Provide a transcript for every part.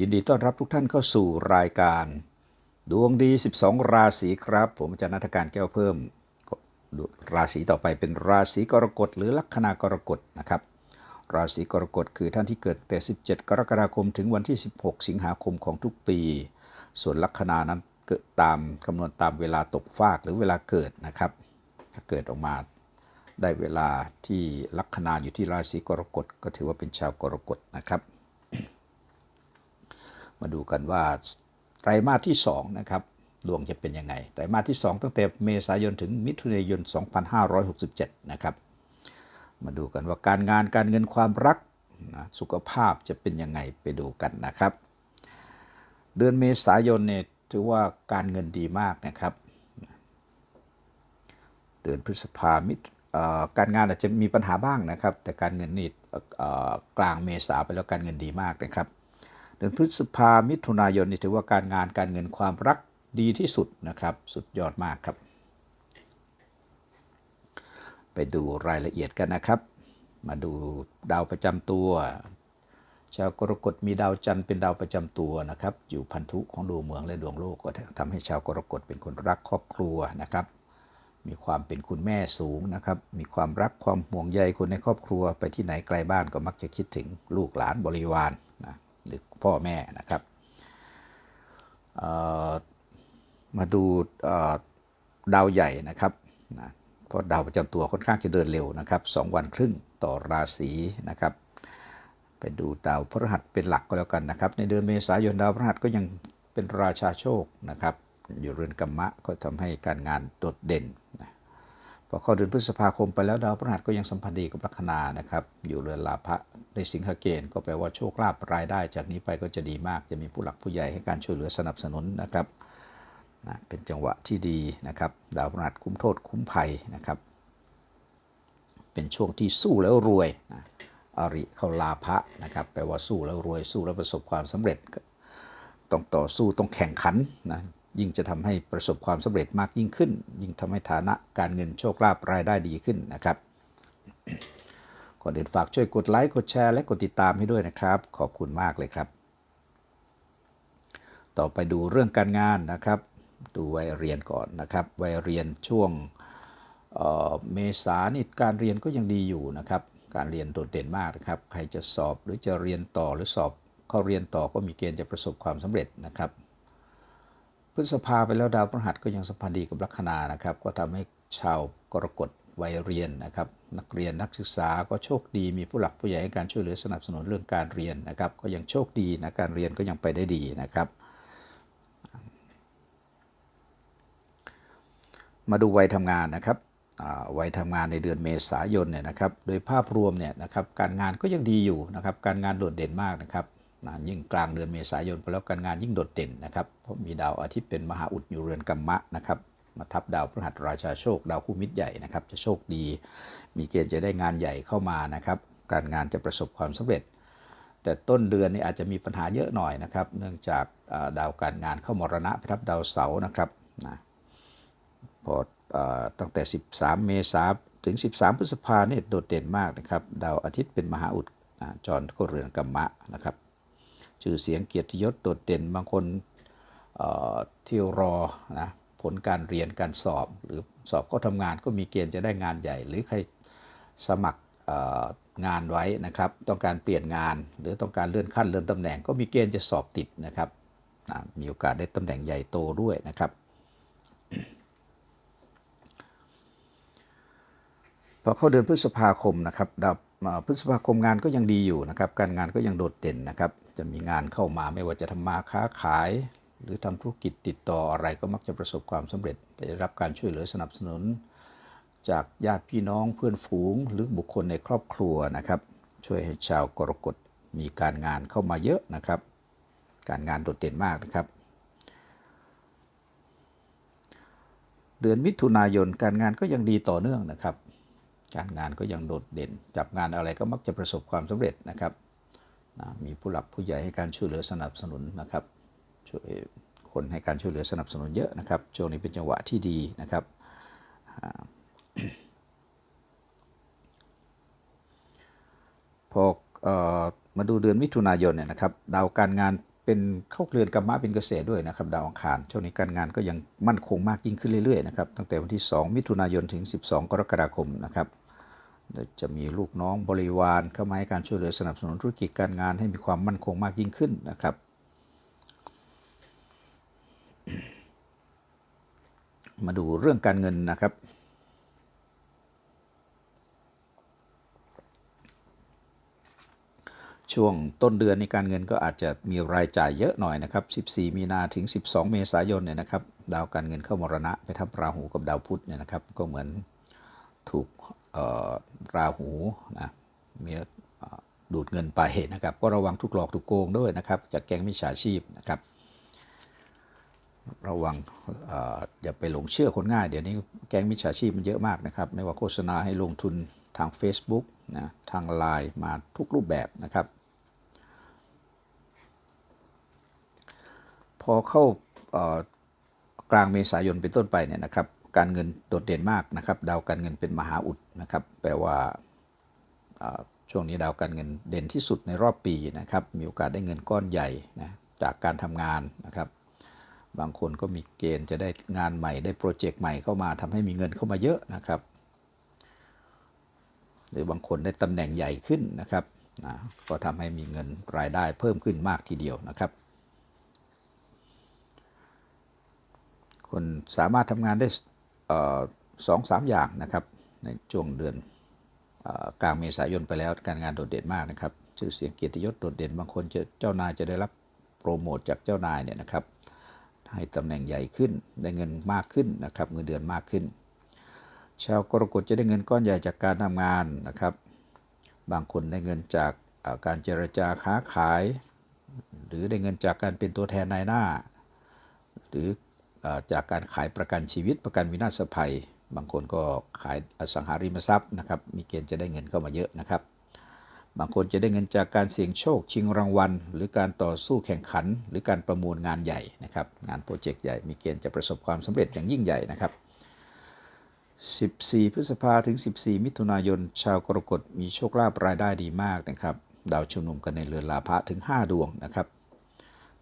ยินดีต้อนรับทุกท่านเข้าสู่รายการ ดวงดี 12 ราศีครับ ผมอาจารย์นัฐการแก้วเพิ่ม ราศีต่อไปเป็นราศีกรกฎหรือลัคนากรกฎนะครับ ราศีกรกฎคือท่านที่เกิดแต่ 17 กรกฎาคมถึงวันที่ 16 สิงหาคมของทุกปี ส่วนลัคนานั้นเกิดตามคำนวณตามเวลาตกฟากหรือเวลาเกิดนะครับ ถ้าเกิดออกมาได้เวลาที่ลัคนาอยู่ที่ราศีกรกฎก็ถือว่าเป็นชาวกรกฎนะครับ มาดูกันว่าไตรมาสที่2นะครับดวงจะเป็นยังไง ไตรมาสที่ 2 ตั้งแต่เมษายนถึงมิถุนายน 2567 นะครับ มาดูกันว่าการงานการเงินความรักนะสุขภาพจะเป็นยังไงไปดูกันนะครับ เดือนเมษายนเนี่ยถือว่าการเงินดีมากนะครับ เดือนพฤษภามิถุเอ่อการงานอาจจะมีปัญหาบ้างนะครับ แต่การเงินนี่กลางเมษาไปแล้วการเงินดีมากนะครับ เดือนพฤษภามิถุนายนนี่ถือว่าการงานการเงินความรักดีที่สุดนะครับ สุดยอดมากครับ ไปดูรายละเอียดกันนะครับ มาดูดาวประจำตัวชาวกรกฎมีดาวจันทร์เป็นดาวประจำตัวนะครับ อยู่พันธุของดวงเมืองและดวงโลกก็ทำให้ชาวกรกฎเป็นคนรักครอบครัวนะครับ มีความเป็นคุณแม่สูงนะครับ มีความรักความห่วงใยคนในครอบครัว ไปที่ไหนไกลบ้านก็มักจะคิดถึงลูกหลานบริวารนะ หรือพ่อแม่นะครับมาดูดาวใหญ่นะครับนะเพราะดาวประจำตัวค่อนข้างจะเดินเร็วนะครับสองวันครึ่งต่อราศีนะครับ ไปดูดาวพฤหัสเป็นหลักก็แล้วกันนะครับ ในเดือนเมษายนดาวพฤหัสก็ยังเป็นราชาโชคนะครับ อยู่เรือนกรรมะก็ทำให้การงานโดดเด่นนะพอเข้าเดือนพฤษภาคมไปแล้วดาวพฤหัสก็ยังสัมพันธ์ดีกับลัคนานะครับ อยู่เรือนลาภะ ในสิงหเกณฑ์ก็แปลว่าโชคลาภรายได้ จากนี้ไปก็จะดีมาก จะมีผู้หลักผู้ใหญ่ให้การช่วยเหลือสนับสนุนนะครับนะเป็นจังหวะที่ดีนะครับ ดาวพฤหัสคุ้มโทษคุ้มภัยนะครับ เป็นช่วงที่สู้แล้วรวยนะอริเข้าลาภะนะครับแปลว่าสู้แล้วรวยสู้แล้วประสบความสำเร็จ ต้องต่อสู้ต้องแข่งขันนะยิ่งจะทำให้ประสบความสำเร็จมากยิ่งขึ้น ยิ่งทำให้ฐานะการเงินโชคลาภรายได้ดีขึ้นนะครับ ก่อนอื่นฝากช่วยกดไลค์กดแชร์และกดติดตามให้ด้วยนะครับ ขอบคุณมากเลยครับ ต่อไปดูเรื่องการงานนะครับ ดูวัยเรียนก่อนนะครับวัยเรียนช่วงเเมษานี่การเรียนก็ยังดีอยู่นะครับ การเรียนโดดเด่นมากนะครับ ใครจะสอบหรือจะเรียนต่อหรือสอบเข้าเรียนต่อก็มีเกณฑ์จะประสบความสำเร็จนะครับพฤษภาไปแล้วดาวพฤหัสก็ยังสัมพันธ์ดีกับลัคนานะครับ ก็ทำให้ชาวกรกฎ วัยเรียนนะครับ นักเรียนนักศึกษาก็โชคดีมีผู้หลักผู้ใหญ่ให้การช่วยเหลือสนับสนุนเรื่องการเรียนนะครับ ก็ยังโชคดีนะการเรียนก็ยังไปได้ดีนะครับ มาดูวัยทำงานนะครับวัยทำงานในเดือนเมษายนเนี่ยนะครับ โดยภาพรวมเนี่ยนะครับการงานก็ยังดีอยู่นะครับ การงานโดดเด่นมากนะครับยิ่งกลางเดือนเมษายนไปแล้วการงานยิ่งโดดเด่นนะครับเพราะมีดาวอาทิตย์เป็นมหาอุดอยู่เรือนกัมมะนะครับ มาทับดาวพฤหัสราชาโชค ดาวคู่มิตรใหญ่นะครับ จะโชคดี มีเกณฑ์จะได้งานใหญ่เข้ามานะครับ การงานจะประสบความสำเร็จ แต่ต้นเดือนนี้อาจจะมีปัญหาเยอะหน่อยนะครับ เนื่องจากดาวการงานเข้ามรณะไปทับดาวเสาร์นะครับนะพออตั้งแต่ 13 เมษายนถึง 13 พฤษภาเนี่ยโดดเด่นมากนะครับ ดาวอาทิตย์เป็นมหาอุดจรก็เรือนกัมมะนะครับชื่อเสียงเกียรติยศโดดเด่นบางคนเที่รอนะ ผลการเรียนการสอบ หรือสอบเข้าทำงานก็มีเกณฑ์จะได้งานใหญ่ หรือใครสมัครงานไว้นะครับ ต้องการเปลี่ยนงาน หรือต้องการเลื่อนขั้นเลื่อนตำแหน่ง ก็มีเกณฑ์จะสอบติดนะครับมีโอกาสได้ตำแหน่งใหญ่โตด้วยนะครับพอเข้าเดือนพฤษภาคมนะครับดาวเอ่อพฤษภาคมงานก็ยังดีอยู่นะครับ การงานก็ยังโดดเด่นนะครับ จะมีงานเข้ามาไม่ว่าจะทำมาค้าขาย หรือทำธุรกิจติดต่ออะไรก็มักจะประสบความสำเร็จได้รับการช่วยเหลือสนับสนุน จากญาติพี่น้องเพื่อนฝูง หรือบุคคลในครอบครัวนะครับ ช่วยให้ชาวกรกฎมีการงานเข้ามาเยอะนะครับ การงานโดดเด่นมากนะครับเดือนมิถุนายนการงานก็ยังดีต่อเนื่องนะครับ การงานก็ยังโดดเด่น จับงานอะไรก็มักจะประสบความสำเร็จนะครับนะมีผู้หลักผู้ใหญ่ให้การช่วยเหลือสนับสนุนนะครับ ช่วยคนให้การช่วยเหลือสนับสนุนเยอะนะครับช่วงนี้เป็นจังหวะที่ดีนะครับอพอออมาดูเดือนมิถุนายนเนี่ยนะครับดาวการงานเป็นเข้าเรือนกรรมะเป็นเกษตรด้วยนะครับดาวอังคารช่วงนี้การงานก็ยังมั่นคงมากยิ่งขึ้นเรื่อยๆนะครับตั้งแต่วันที่ 2 มิถุนายนถึง 12 กรกฎาคมนะครับจะมีลูกน้องบริวารเข้ามาให้การช่วยเหลือสนับสนุนธุรกิจการงานให้มีความมั่นคงมากยิ่งขึ้นนะครับ มาดูเรื่องการเงินนะครับ ช่วงต้นเดือนในการเงินก็อาจจะมีรายจ่ายเยอะหน่อยนะครับ 14 มีนาถึง 12 เมษายนเนี่ยนะครับ ดาวการเงินเข้ามรณะไปทับราหูกับดาวพุธเนี่ยนะครับ ก็เหมือนถูกเอ่อราหูนะมีดูดเงินไปนะครับ ก็ระวังทุกหลอกทุกโกงด้วยนะครับ จากแก๊งมิจฉาชีพนะครับ ระวังออย่าไปหลงเชื่อคนง่าย เดี๋ยวนี้แก๊งมิจฉาชีพมันเยอะมากนะครับ ไม่ว่าโฆษณาให้ลงทุนทาง Facebook นะทาง Line มาทุกรูปแบบนะครับ พอเข้ากลางเมษายนเป็นต้นไปเนี่ยนะครับการเงินโดดเด่นมากนะครับ ดาวการเงินเป็นมหาอุดนะครับ แปลว่าช่วงนี้ดาวการเงินเด่นที่สุดในรอบปีนะครับ มีโอกาสได้เงินก้อนใหญ่นะจากการทำงานนะครับ บางคนก็มีเกณฑ์จะได้งานใหม่ได้โปรเจกต์ใหม่เข้ามาทำให้มีเงินเข้ามาเยอะนะครับ หรือบางคนได้ตำแหน่งใหญ่ขึ้นนะครับนะก็ทำให้มีเงินรายได้เพิ่มขึ้นมากทีเดียวนะครับ คนสามารถทำงานได้สองสามอย่างนะครับในช่วงเดือนกลางเมษายนไปแล้วการงานโดดเด่นมากนะครับชื่อเสียงเกียรติยศโดดเด่นบางคนจะเจ้านายจะได้รับโปรโมทจากเจ้านายเนี่ยนะครับ ให้ตำแหน่งใหญ่ขึ้น ได้เงินมากขึ้นนะครับ เงินเดือนมากขึ้น ชาวกรกฎจะได้เงินก้อนใหญ่จากการทำงานนะครับ บางคนได้เงินจากการเจรจาค้าขาย หรือได้เงินจากการเป็นตัวแทนนายหน้า หรืออจากการขายประกันชีวิตประกันวินาศภัย บางคนก็ขายอสังหาริมทรัพย์นะครับ มีเกณฑ์จะได้เงินเข้ามาเยอะนะครับ บางคนจะได้เงินจากการเสี่ยงโชคชิงรางวัล หรือการต่อสู้แข่งขัน หรือการประมูลงานใหญ่นะครับงานโปรเจกต์ใหญ่มีเกณฑ์จะประสบความสำเร็จอย่างยิ่งใหญ่นะครับ 14 พฤษภาถึง 14 มิถุนายน ชาวกรกฎมีโชคลาภรายได้ดีมากนะครับดาวชุมนุมกันในเรือนลาภะถึง 5 ดวงนะครับ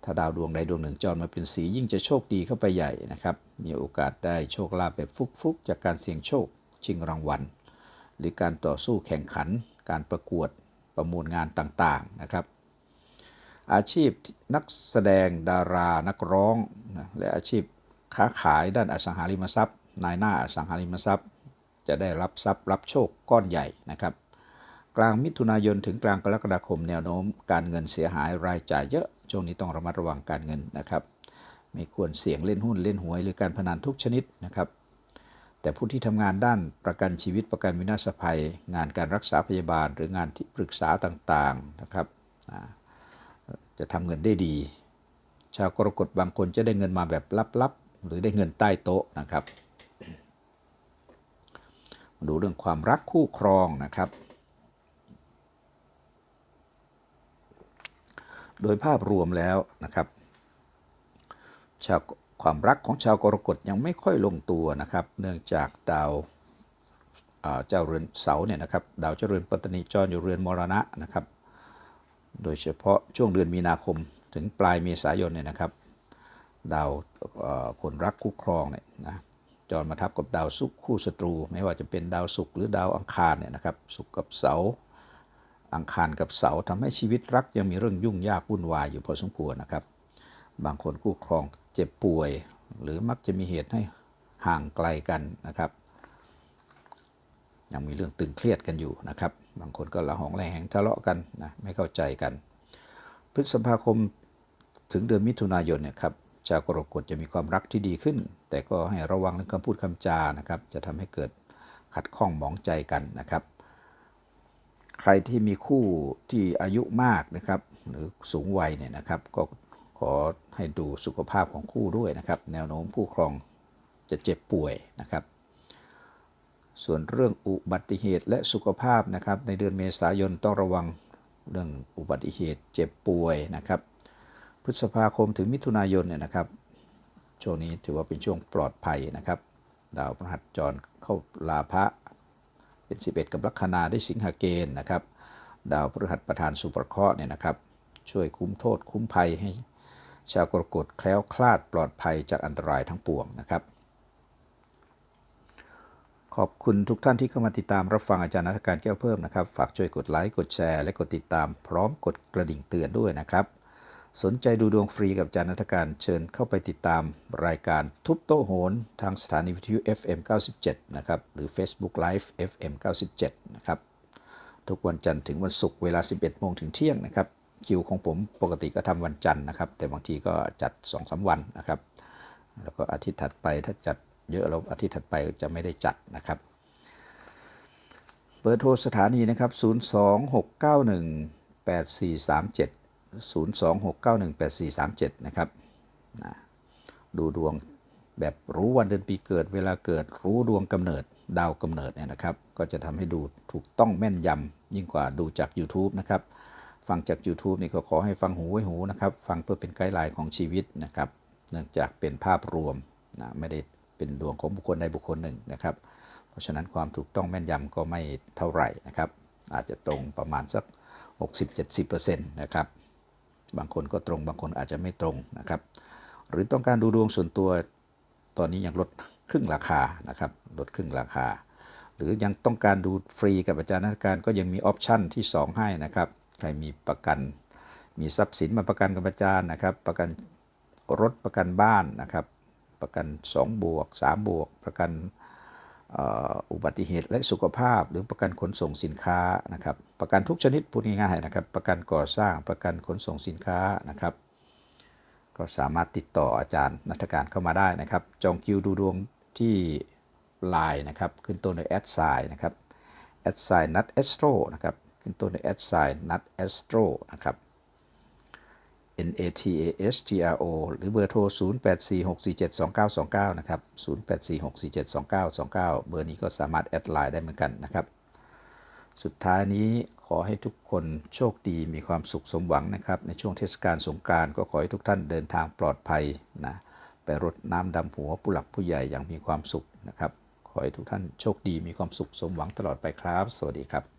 ถ้าดาวดวงใดดวงหนึ่งจรมาเป็นสียิ่งจะโชคดีเข้าไปใหญ่นะครับมีโอกาสได้โชคลาภแบบฟุกๆ จากการเสี่ยงโชคชิงรางวัล หรือการต่อสู้แข่งขัน การประกวด ประมูลงานต่างๆนะครับ อาชีพนักแสดงดารานักร้องนะและอาชีพค้าขายด้านอสังหาริมทรัพย์ นายหน้าอสังหาริมทรัพย์ จะได้รับทรัพย์รับโชคก้อนใหญ่นะครับกลางมิถุนายนถึงกลางกรกฎาคมแนวโน้ม การเงินเสียหายรายจ่ายเยอะ ช่วงนี้ต้องระมัดระวังการเงินนะครับ ไม่ควรเสี่ยงเล่นหุ้นเล่นหวยหรือการพนันทุกชนิดนะครับ แต่ผู้ที่ทำงานด้านประกันชีวิตประกันวินาศภัย งานการรักษาพยาบาล หรืองานที่ปรึกษาต่างๆนะครับ จะทำเงินได้ดี ชาวกรกฎบางคนจะได้เงินมาแบบลับๆ หรือได้เงินใต้โต๊ะนะครับดูเรื่องความรักคู่ครองนะครับ โดยภาพรวมแล้วนะครับ ชาว ความรักของชาวกรกฎยังไม่ค่อยลงตัวนะครับ เนื่องจากดาวเจ้าเรือนเสาเนี่ยนะครับดาวเจ้าเรือนปัตตนีจรอยู่เรือนมรณะนะครับ โดยเฉพาะช่วงเดือนมีนาคมถึงปลายเมษายนเนี่ยนะครับ ดาวคนรักคู่ครองเนี่ยนะจรมาทับกับดาวศุกร์คู่ศัตรู ไม่ว่าจะเป็นดาวศุกร์หรือดาวอังคารเนี่ยนะครับศุกร์กับเสาอังคารกับเสาร์ทำให้ชีวิตรักยังมีเรื่องยุ่งยากวุ่นวายอยู่พอสมควรนะครับ บางคนคู่ครองเจ็บป่วย หรือมักจะมีเหตุให้ห่างไกลกันนะครับ ยังมีเรื่องตึงเครียดกันอยู่นะครับ บางคนก็ละหองระแหงทะเลาะกันนะไม่เข้าใจกัน พฤษภาคมถึงเดือนมิถุนายนเนี่ยครับชาวกรกฎจะมีความรักที่ดีขึ้น แต่ก็ให้ระวังเรื่องคำพูดคำจานะครับ จะทำให้เกิดขัดข้องหมองใจกันนะครับ ใครที่มีคู่ที่อายุมากนะครับ หรือสูงวัยเนี่ยนะครับ ก็ อให้ดูสุขภาพของคู่ด้วยนะครับ แนวโน้มผู้ครองจะเจ็บป่วยนะครับ ส่วนเรื่องอุบัติเหตุและสุขภาพนะครับ ในเดือนเมษายนต้องระวังเรื่องอุบัติเหตุเจ็บป่วยนะครับ พฤษภาคมถึงมิถุนายนเนี่ยนะครับ ช่วงนี้ถือว่าเป็นช่วงปลอดภัยนะครับ ดาวพฤหัสจรเข้าลาภะเป็น 11 กับลัคนาได้สิงหาเกณฑ์นะครับ ดาวพฤหัสประธานสุปรเคราะห์เนี่ยนะครับ ช่วยคุ้มโทษคุ้มภัยให้ ชาวกรกฎแคล้วคลาดปลอดภัยจากอันตรายทั้งปวงนะครับ ขอบคุณทุกท่านที่เข้ามาติดตามรับฟังอาจารย์นักการแก้วเพิ่มนะครับ ฝากช่วยกดไลค์กดแชร์ และกดติดตามพร้อมกดกระดิ่งเตือนด้วยนะครับ สนใจดูดวงฟรีกับอาจารย์นักการเชิญเข้าไปติดตามรายการทุบโต๊ะโหนทางสถานีวิทยุ FM 97นะครับหรือ Facebook Live FM 97นะครับทุกวันจันทร์ถึงวันศุกร์เวลา 11โมงถึงเที่ยงนะครับ คิวของผมปกติก็ทำวันจันทร์นะครับ แต่บางทีก็จัด2-3วันนะครับ แล้วก็อาทิตย์ถัดไปถ้าจัดเยอะแล้วอาทิตย์ถัดไปจะไม่ได้จัดนะครับ เบอร์โทรสถานีนะครับ 026918437 026918437 นะครับดูดวงแบบรู้วันเดือนปีเกิด เวลาเกิดรู้ดวงกำเนิดดาวกำเนิดเนี่ยนะครับ ก็จะทำให้ดูถูกต้องแม่นยำยิ่งกว่าดูจาก YouTube นะครับ ฟังจาก YouTube นี่ก็ขอให้ฟังหูไว้หูนะครับ ฟังเพื่อเป็นไกด์ไลน์ของชีวิตนะครับ เนื่องจากเป็นภาพรวมนะไม่ได้เป็นดวงของบุคคลใดบุคคลหนึ่งนะครับ เพราะฉะนั้นความถูกต้องแม่นยำก็ไม่เท่าไหร่นะครับ อาจจะตรงประมาณสัก 60-70%นะครับ บางคนก็ตรงบางคนอาจจะไม่ตรงนะครับ หรือต้องการดูดวงส่วนตัวตอนนี้ยังลดครึ่งราคานะครับ ลดครึ่งราคา หรือยังต้องการดูฟรีกับอาจารย์นักการก็ยังมีออปชั่นที่ 2 ให้นะครับ ครมีประกัน มีทรัพย์สินมาประกันกับอาจารย์นะครับ ประกันรถประกันบ้านนะครับ ประกัน 2 บวก 3 บวก ประกันอุบัติเหตุและสุขภาพ หรือประกันขนส่งสินค้านะครับ ประกันทุกชนิดพูดง่ายๆนะครับ ประกันก่อสร้างประกันขนส่งสินค้านะครับ ก็สามารถติดต่ออาจารย์นัฐการเข้ามาได้นะครับ จองคิวดูดวงที่ไลน์นะครับ ขึ้นต้นด้วยแอดไซน์นะครับแอดไซน์นัดเอสโตรนะครับ ขึ้นต้นด้วยแอดไซน์นัดเอสโตรนะครับ N A T A S T R O หรือเบอร์โทร 0846472929 นะครับ 0846472929 เบอร์นี้ก็สามารถแอดไลน์ได้เหมือนกันนะครับ สุดท้ายนี้ขอให้ทุกคนโชคดีมีความสุขสมหวังนะครับ ในช่วงเทศกาลสงกรานต์ก็ขอให้ทุกท่านเดินทางปลอดภัยนะไปรดน้ำดำหัวผู้หลักผู้ใหญ่อย่างมีความสุขนะครับ ขอให้ทุกท่านโชคดีมีความสุขสมหวังตลอดไปครับ สวัสดีครับ